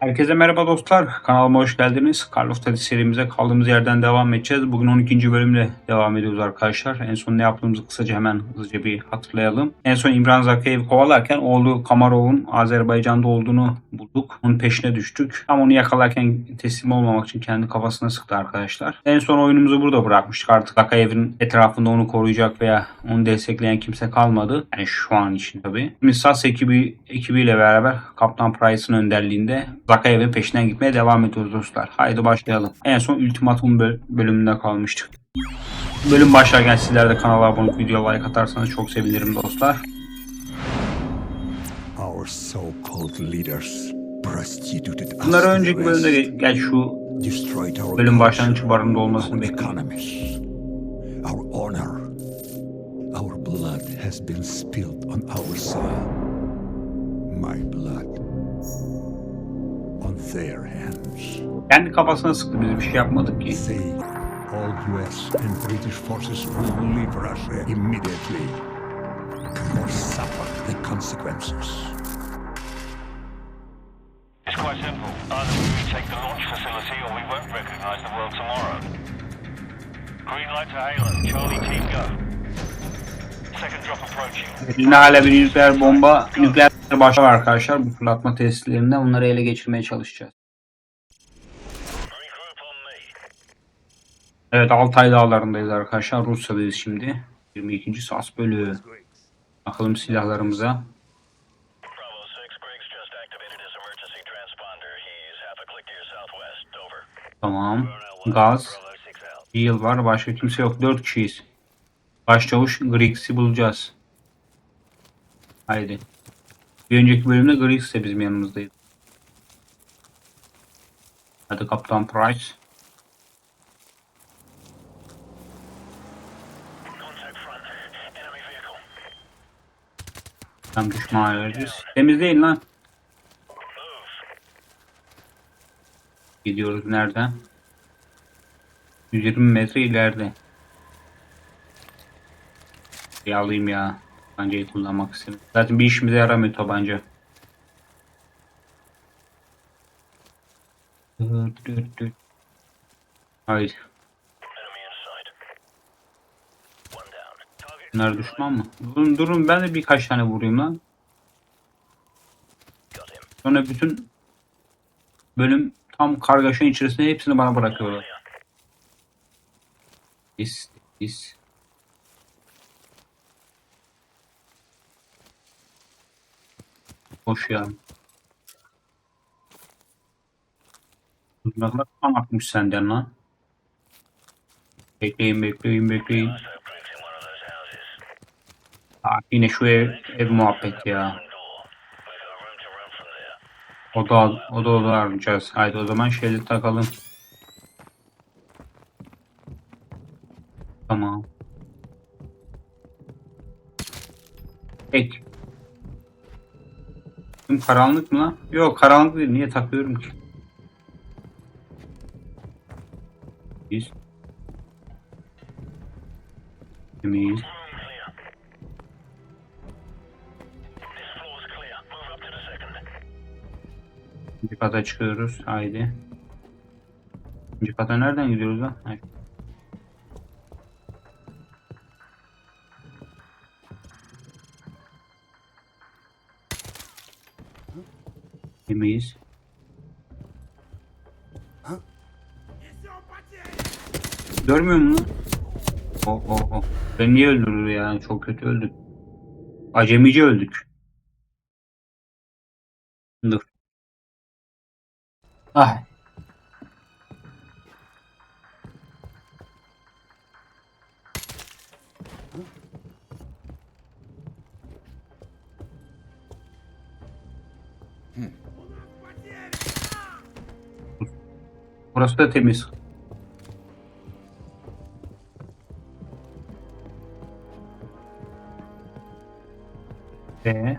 Herkese merhaba dostlar. Kanalıma hoş geldiniz. Call of serimize kaldığımız yerden devam edeceğiz. Bugün 12. bölümle devam ediyoruz arkadaşlar. En son ne yaptığımızı kısaca hemen hızlıca bir hatırlayalım. En son İmran Zakayev'i kovalarken oğlu Kamarov'un Azerbaycan'da olduğunu bulduk. Onun peşine düştük. Ama onu yakalarken teslim olmamak için kendi kafasına sıktı arkadaşlar. En son oyunumuzu burada bırakmıştık. Artık Zakayev'in etrafında onu koruyacak veya onu destekleyen kimse kalmadı. Yani şu an için tabii. Şimdi ekibi, ekibiyle beraber Kaptan Price'ın önderliğinde Zakayev'in peşinden gitmeye devam ediyoruz dostlar. Haydi başlayalım. En son Ultimatum böl- bölümünde kalmıştık. Bölüm başlarken sizler de kanala abone olup videoya like atarsanız çok sevinirim dostlar. Our so-called leaders prostituted us Bunları önceki bölümde gel şu bölüm başlangıç barında olmasını bekliyorum. our honor. Our blood has been spilled on our soil. My blood their hands. Kendi kafasına sıktı biz bir şey yapmadık ki. They, all US and British forces will leave Russia immediately or suffer the consequences. It's quite simple. Either we retake the launch facility or we won't recognize the world tomorrow. Green light to Halen. Charlie team go. Second drop approaching. Eline hala bir nükleer bomba, nükleer başlar arkadaşlar. Bu fırlatma testlerinden bunları ele geçirmeye çalışacağız. Evet Altay Dağları'ndayız arkadaşlar. Rusya'dayız şimdi. 22. SAS bölüğü. Bakalım silahlarımıza. Bravo 6, Griggs just activated his emergency transponder. He's half a click to your southwest. Over. Tamam. Brunel 1, Gaz. Bravo 6 out. Bir yıl var. Başka kimse yok. 4 kişiyiz. Başçavuş Griggs'i bulacağız. Haydi. Bir önceki bölümde Griggs de bizim yanımızdaydı. Hadi Kaptan Price. Tam düşman ayarlayacağız. Temizleyin lan. Gidiyoruz nereden? 120 metre ileride. Bir alayım ya. Tabancayı kullanmak istedim. Zaten bir işimize yaramıyor tabanca. Haydi. Bunlar düşman mı? Durun durun ben de birkaç tane vurayım lan. Sonra bütün bölüm tam kargaşanın içerisinde hepsini bana bırakıyorlar. Clear. Pis Boş ya. Tuzaklar kan akmış senden lan. Bekleyin bekleyin bekleyin. Aa, yine şu ev, ev muhabbet ya. Run from there. Oda, oda oda arayacağız. Haydi o zaman şeyleri takalım. Tamam. Ek. Karanlık mı lan? Yok karanlık değil. Niye takıyorum ki? Biz. Temiz. İkinci kata çıkıyoruz. Haydi. İkinci kata nereden gidiyoruz lan? Ha, Yemeyiz. Görmüyor musun? Oh oh oh. Ben niye öldürdü ya? Çok kötü öldük. Acemice öldük. Dur. Ah. Burası da temiz. Ee?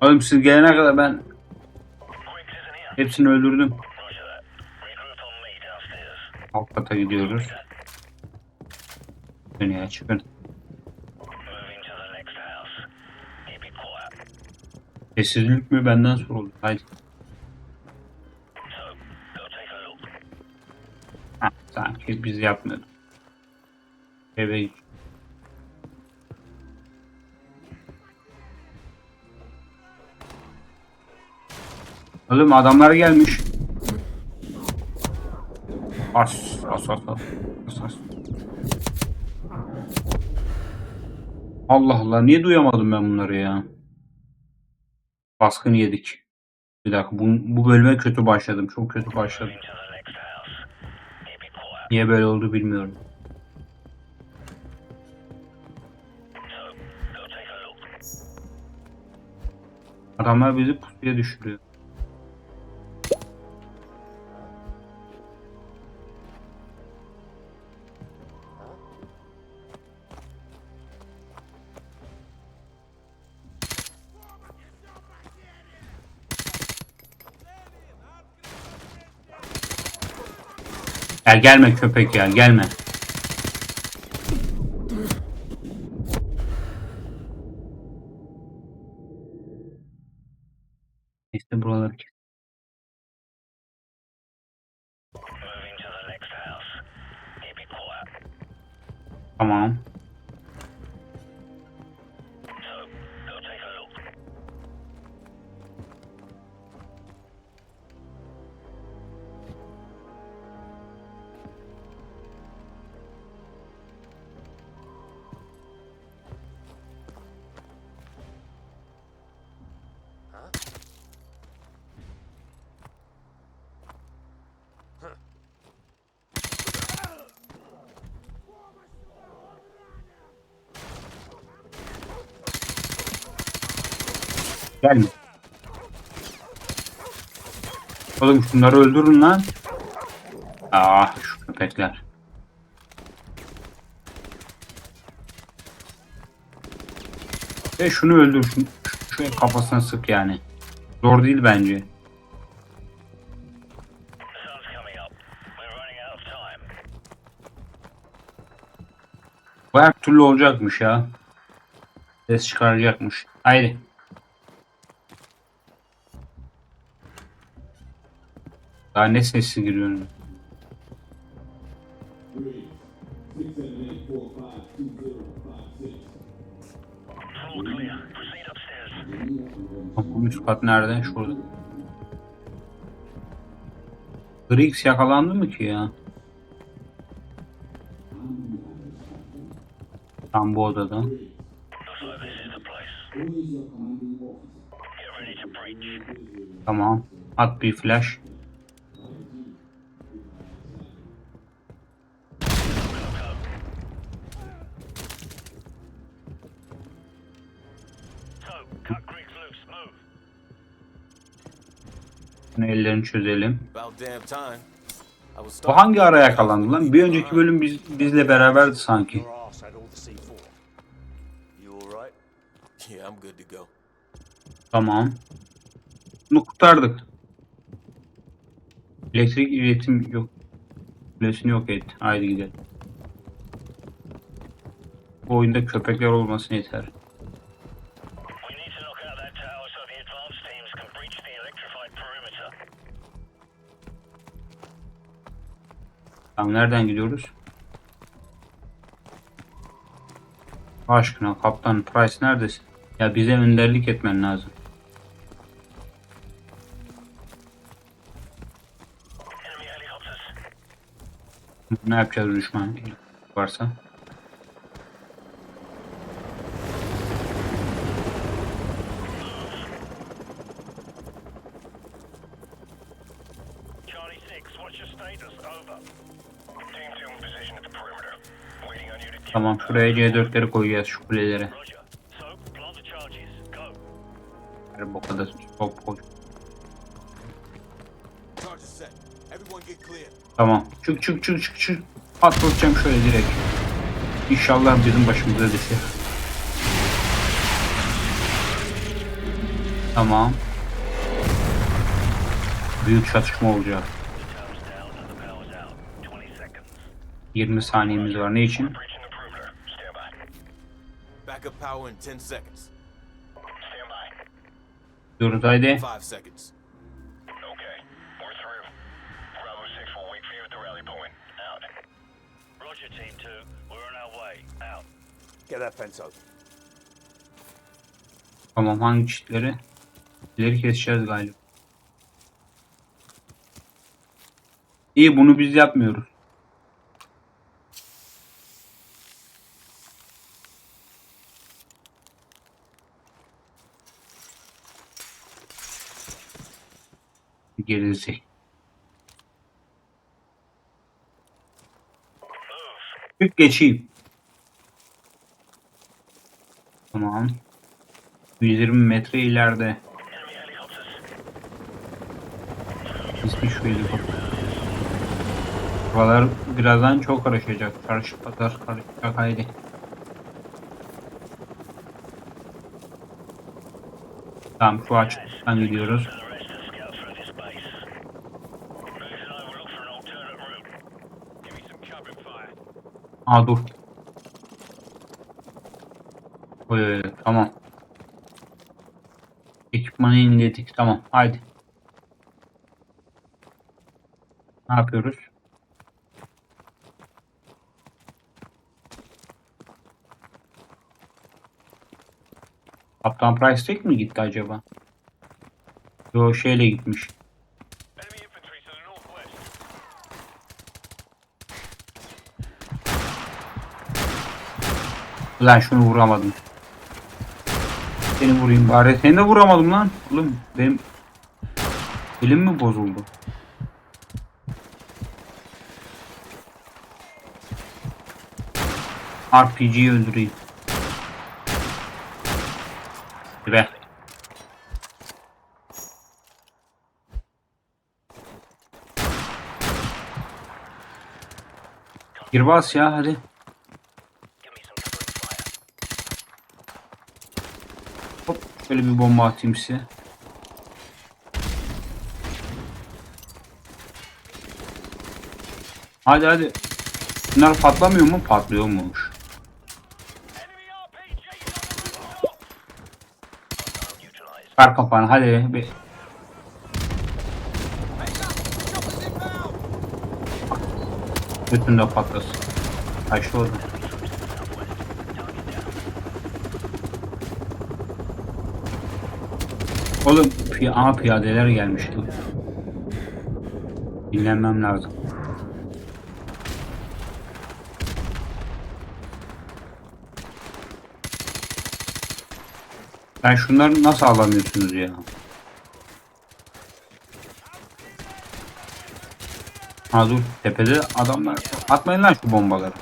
Oğlum siz gelene kadar ben hepsini öldürdüm. Alt kata gidiyoruz. Dönüyor çıkın. Sessizlik mi benden soruldu. Haydi. Sanki biz yapmıyorduk. Eve git. Oğlum adamlar gelmiş. As, as, as, as, as. Allah Allah niye duyamadım ben bunları ya? Baskın yedik. Bir dakika bu, bu bölüme kötü başladım. Çok kötü başladım. To the next house. Keep it quiet. Niye böyle oldu bilmiyorum. Adamlar bizi pusuya düşürüyor. Gel gelme köpek ya gelme. İşte buraları kes. Moving Gelme. Oğlum şunları öldürün lan. Ah şu köpekler. Ve şunu öldür. Şunu, şu kafasına sık yani. Zor değil bence. Bu türlü olacakmış ya. Ses çıkaracakmış. Haydi. Daha ne sesi upstairs. Bu üst kat nerede? Şurada. Griggs yakalandı mı ki ya? Tam bu odada. Tamam. At bir flash. Ellerini çözelim. Bu hangi ara yakalandı lan? Bir önceki bölüm biz, bizle beraberdi sanki. Your ass had all the C4. You alright? Yeah, I'm good to go. Tamam. Bunu kurtardık. Elektrik iletim yok. Kulesini yok et. Haydi gidelim. Bu oyunda köpekler olmasın yeter. Tamam nereden gidiyoruz? Aşkına kaptan Price neredesin? Ya bize önderlik etmen lazım. Ne yapacağız düşman varsa? Charlie 6, what's your status? Over. Tamam şuraya C4'leri koyacağız şu kulelere. Her bokada top koy. Tamam. Çık çık çık çık çık. Patlatacağım şöyle direkt. İnşallah bizim başımıza düşer. Tamam. Büyük çatışma olacak. 20 saniyemiz var. Ne için? Breaching the perimeter. Stand by. Backup power in 10 seconds. Stand by. Diyoruz haydi. Five seconds. Okay, we're through. Bravo 6 will wait for you at the rally point. Out. Roger, Team 2. We're on our way. Out. Get that fence open. Tamam hangi çitleri? İleri keseceğiz galiba. İyi bunu biz yapmıyoruz. Gerisi. Bir geçeyim. Tamam. 120 metre ileride. İsmi şu helikopter. Buralar birazdan çok karışacak. Karış pazar karışacak haydi. Tamam şu açıktan gidiyoruz. Aa dur. Oy, oy, tamam. Ekipmanı inledik. Tamam. Haydi. Ne yapıyoruz? Kaptan Price tek mi gitti acaba? Yo şeyle gitmiş. Enemy infantry to the northwest. Lan şunu vuramadım. Seni vurayım bari. Seni de vuramadım lan. Oğlum benim elim mi bozuldu? RPG'yi öldüreyim. Be. Gir bas ya hadi. Şöyle bir bomba atayım size. Hadi hadi. Bunlar patlamıyor mu? Patlıyormuş. Ver kafanı hadi. Bir... Bütün de patlasın. Kaçtı orada. Oğlum pi aha piyadeler gelmişti. Dinlenmem lazım. Ben şunları nasıl alamıyorsunuz ya? Ha dur tepede adamlar. Atmayın lan şu bombaları.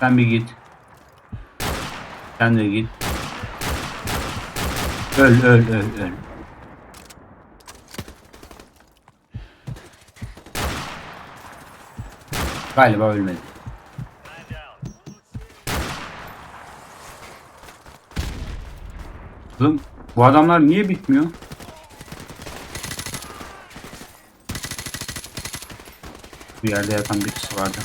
Sen bir git. Sen de git. Öl öl öl öl. Galiba ölmedi. Oğlum bu adamlar niye bitmiyor? Bir yerde yatan birisi vardı.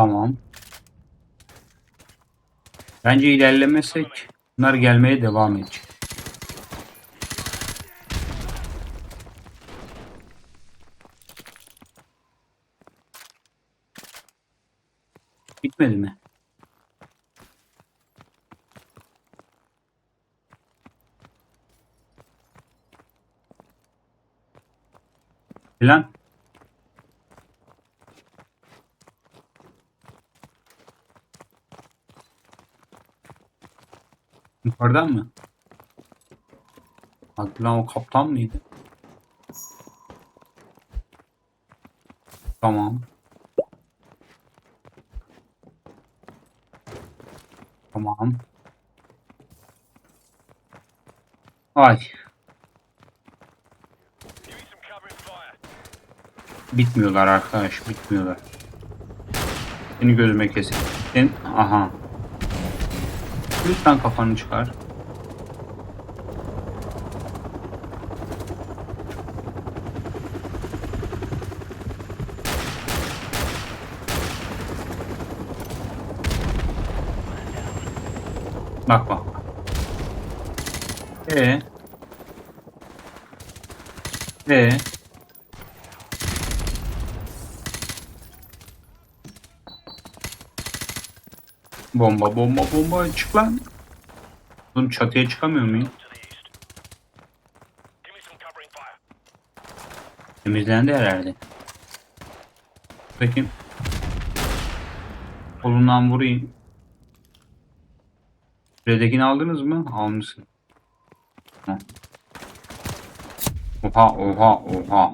Tamam. Bence ilerlemesek bunlar gelmeye devam edecek. Bitmedi mi? Plan. Yukarıdan mı? Hadi lan o kaptan mıydı? Tamam. Tamam. Ay. Bitmiyorlar arkadaş. Bitmiyorlar. Seni gözüme keseyim. Sen, aha. Lütfen kafanı çıkar. Bak bak. E. E. Bomba bomba bomba çık lan. Oğlum çatıya çıkamıyor muyum? Temizlendi herhalde. Peki. Kolundan vurayım. Redekini aldınız mı? Almışsın. Ha. Oha oha oha.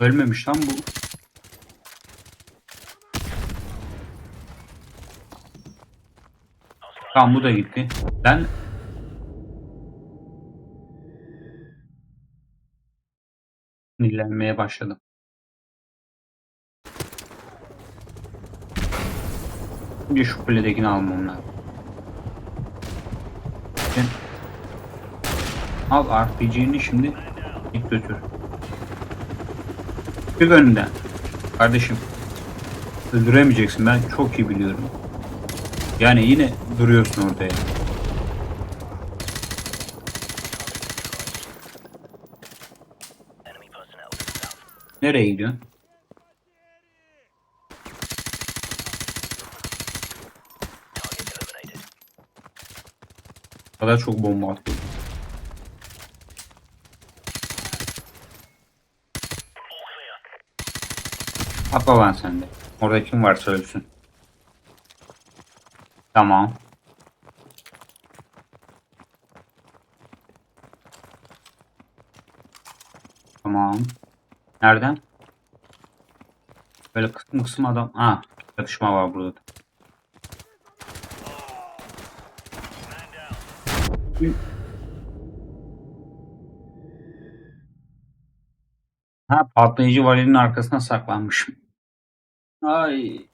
Ölmemiş lan bu. Tamam bu da gitti. Ben sinirlenmeye başladım. Bir şu kuledekini almam lazım. Al RPG'ni şimdi git götür. Çık önünden. Kardeşim. Öldüremeyeceksin ben çok iyi biliyorum. Yani yine duruyorsun orada ya. Nereye gidiyorsun? Kadar çok bomba atıyor. Atla lan sen de. Orada kim varsa ölsün. Tamam. Tamam. Nereden? Böyle kısım kısım adam. Ha, çatışma var burada. da. Ha, patlayıcı valinin arkasına saklanmışım. Ay.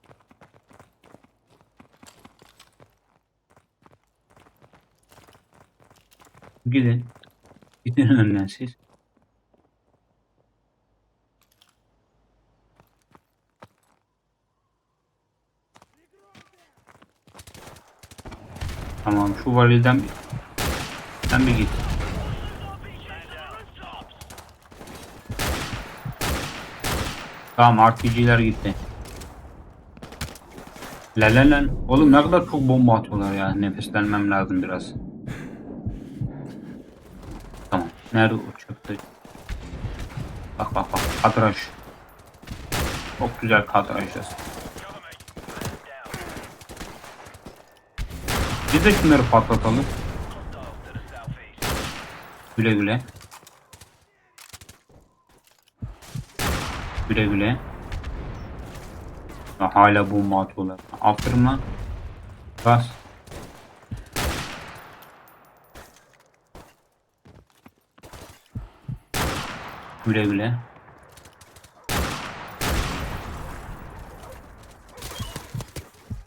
Gidin. Gidin önden siz. Tamam şu validen bir... Sen bir git. Tamam RPG'ler gitti. Lan lan lan. Oğlum ne kadar çok bomba atıyorlar ya. Nefeslenmem lazım biraz. Tamam. Nerede o çöpte? Bak bak bak. Kadraj. Çok güzel kadrajlar. Biz de şunları patlatalım. Güle güle. Güle güle. Ya hala bomba atıyorlar. Aferin lan. Bas. Güle güle.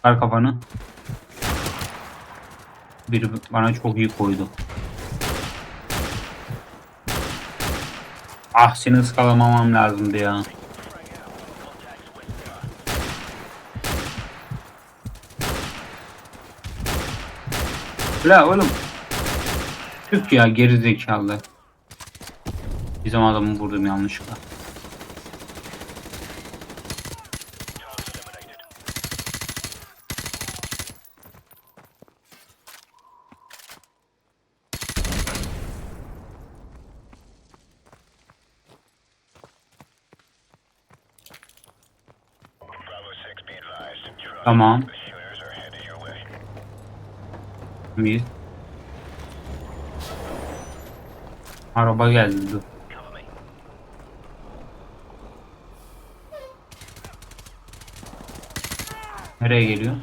Ver kafanı. Biri bana çok iyi koydu. Ah seni ıskalamamam lazımdı ya. La oğlum. Çık ya geri zekalı. Bizim adamı vurdum yanlışlıkla. Target eliminated. Bravo 6, be advised. You're Tamam. Bir. Araba geldi dur. Nereye geliyor?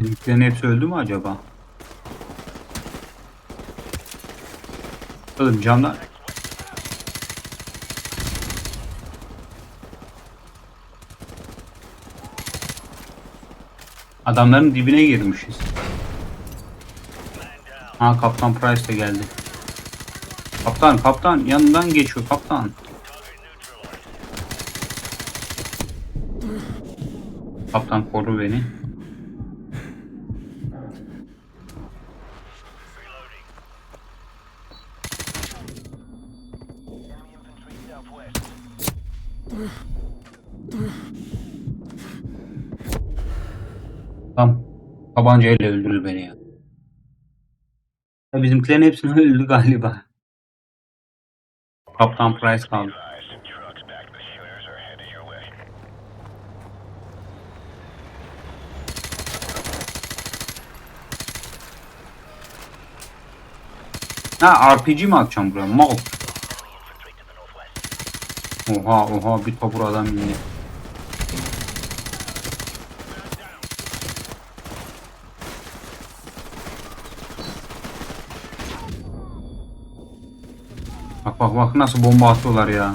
Benimkilerin hepsi öldü mü acaba? Bakalım camlar. Adamların dibine girmişiz. Ha Kaptan Price de geldi. Kaptan kaptan yanından geçiyor kaptan. Kaptan koru beni. Tam tabancayla öldürdü beni ya. ya bizimkilerin hepsini öldü galiba. Kaptan Price kaldı. Ha RPG mi atacağım buraya? Mal. Oha oha bir topur adam indi. Bak bak bak nasıl bomba atıyorlar ya.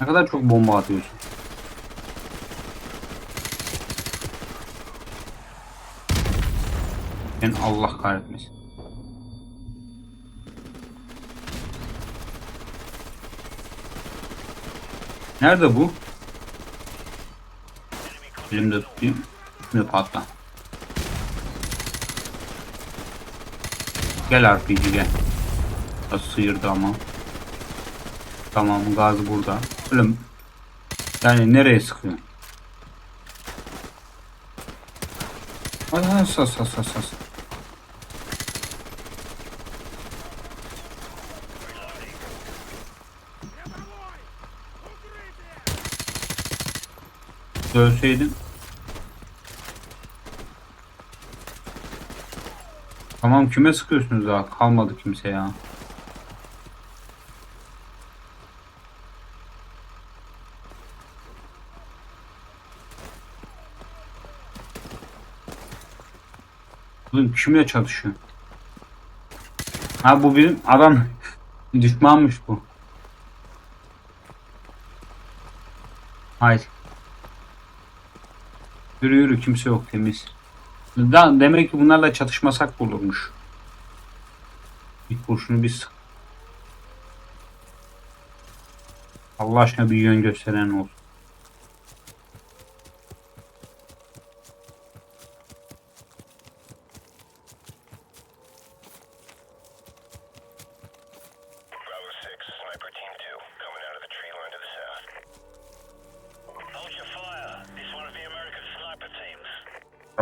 Ne kadar çok bomba atıyorsun. Ben Allah kahretmesin. Nerede bu? Elimde tutayım. Şimdi patla. Gel RPG gel. Biraz sıyırdı ama. Tamam gaz burada. Oğlum. Yani nereye sıkıyor? Ay ay sas sas sas sas. Dövseydin. Tamam kime sıkıyorsunuz daha? Kalmadı kimse ya. Oğlum kimle çalışıyor? Ha bu benim adam düşmanmış bu. Hayır. Yürü yürü kimse yok temiz. Da, demek ki bunlarla çatışmasak bulurmuş. Bir kurşunu bir. Allah aşkına bir yön gösteren olsun.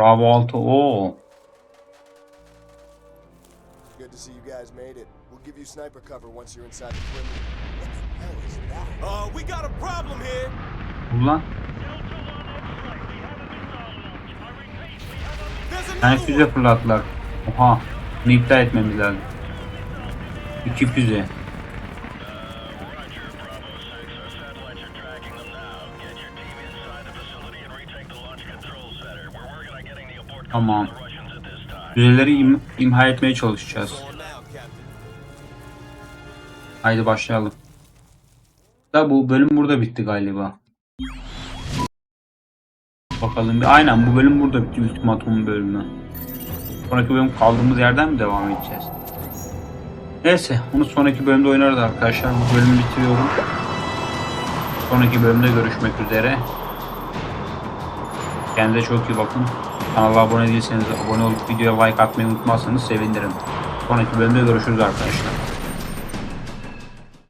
Bravo 6 o. Good to see you guys made it. We'll give you sniper cover once you're inside the perimeter. What the hell is that? Uh, we got a problem here. Ulan another füze fırlattılar. Oha. Bunu iptal etmemiz lazım. İki füze. Tamam. Füzeleri im- imha etmeye çalışacağız. Haydi başlayalım. Da bu bölüm burada bitti galiba. Bakalım bir. Aynen bu bölüm burada bitti. Ultimatum bölümü. Sonraki bölüm kaldığımız yerden mi devam edeceğiz? Neyse onu sonraki bölümde oynarız arkadaşlar. Bu bölümü bitiriyorum. Sonraki bölümde görüşmek üzere. Kendinize çok iyi bakın. Kanala abone değilseniz abone olup videoya like atmayı unutmazsanız sevinirim. Sonraki bölümde görüşürüz arkadaşlar.